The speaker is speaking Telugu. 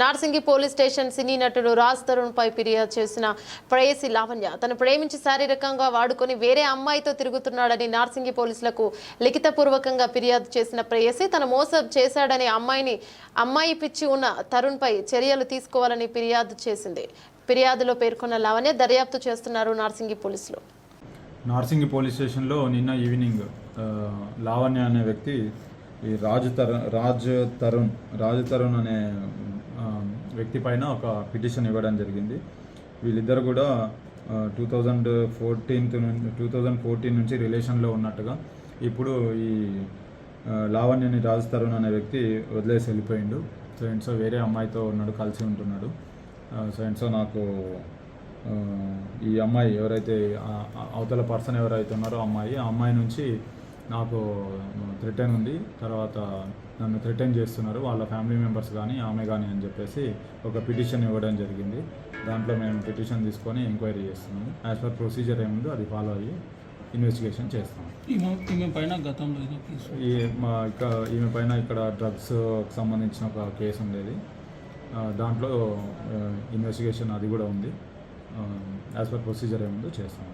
నార్సింగి పోలీస్ స్టేషన్ సినీ నటుడు రాజ్ తరుణ్ పై ఫిర్యాదు చేసిన ప్రేయసి లావణ్య. తను ప్రేమించి శారీరకంగా వాడుకొని వేరే అమ్మాయితో తిరుగుతున్నాడని నార్సింగి పోలీసులకు లిఖితపూర్వకంగా ఫిర్యాదు చేసిన ప్రేయసి తన మోసం చేశాడని అమ్మాయిని అమ్మాయి పిచ్చి ఉన్న తరుణ్ పై చర్యలు తీసుకోవాలని ఫిర్యాదు చేసింది. ఫిర్యాదులో పేర్కొన్న లావణ్య దర్యాప్తు చేస్తున్నారు నార్సింగి పోలీసులు. నార్సింగి పోలీస్ స్టేషన్లో నిన్న ఈవినింగ్ లావణ్య అనే వ్యక్తి ఈ రాజు తరుణ్ రాజ్ తరుణ్ రాజు తరుణ్ అనే వ్యక్తి పైన ఒక పిటిషన్ ఇవ్వడం జరిగింది. వీళ్ళిద్దరు కూడా టూ థౌజండ్ ఫోర్టీన్త్ నుంచి టూ థౌజండ్ ఫోర్టీన్ నుంచి రిలేషన్లో ఉన్నట్టుగా ఇప్పుడు ఈ లావణ్యని రాజు తరుణ్ అనే వ్యక్తి వదిలేసి వెళ్ళిపోయిండు. సో అండ్ సో వేరే అమ్మాయితో ఉన్నాడు కలిసి ఉంటున్నాడు. సో అండ్ సో నాకు ఈ అమ్మాయి ఎవరైతే అవతల పర్సన్ ఎవరైతే ఉన్నారో అమ్మాయి ఆ అమ్మాయి నుంచి నాకు థ్రిటన్ ఉంది. తర్వాత నన్ను థ్రిటన్ చేస్తున్నారు. వాళ్ళ ఫ్యామిలీ మెంబర్స్ కానీ ఆమె కానీ అని చెప్పేసి ఒక పిటిషన్ ఇవ్వడం జరిగింది. దాంట్లో మేము పిటిషన్ తీసుకొని ఎంక్వైరీ చేస్తున్నాము. యాజ్ పర్ ప్రొసీజర్ ఏముందో అది ఫాలో అయ్యి ఇన్వెస్టిగేషన్ చేస్తాం ఈమె పైన గతంలో మా ఇక ఈమె పైన ఇక్కడ డ్రగ్స్ సంబంధించిన ఒక కేసు ఉండేది. దాంట్లో ఇన్వెస్టిగేషన్ అది కూడా ఉంది. యాజ్ పర్ ప్రొసీజర్ ఏముందో చేస్తాం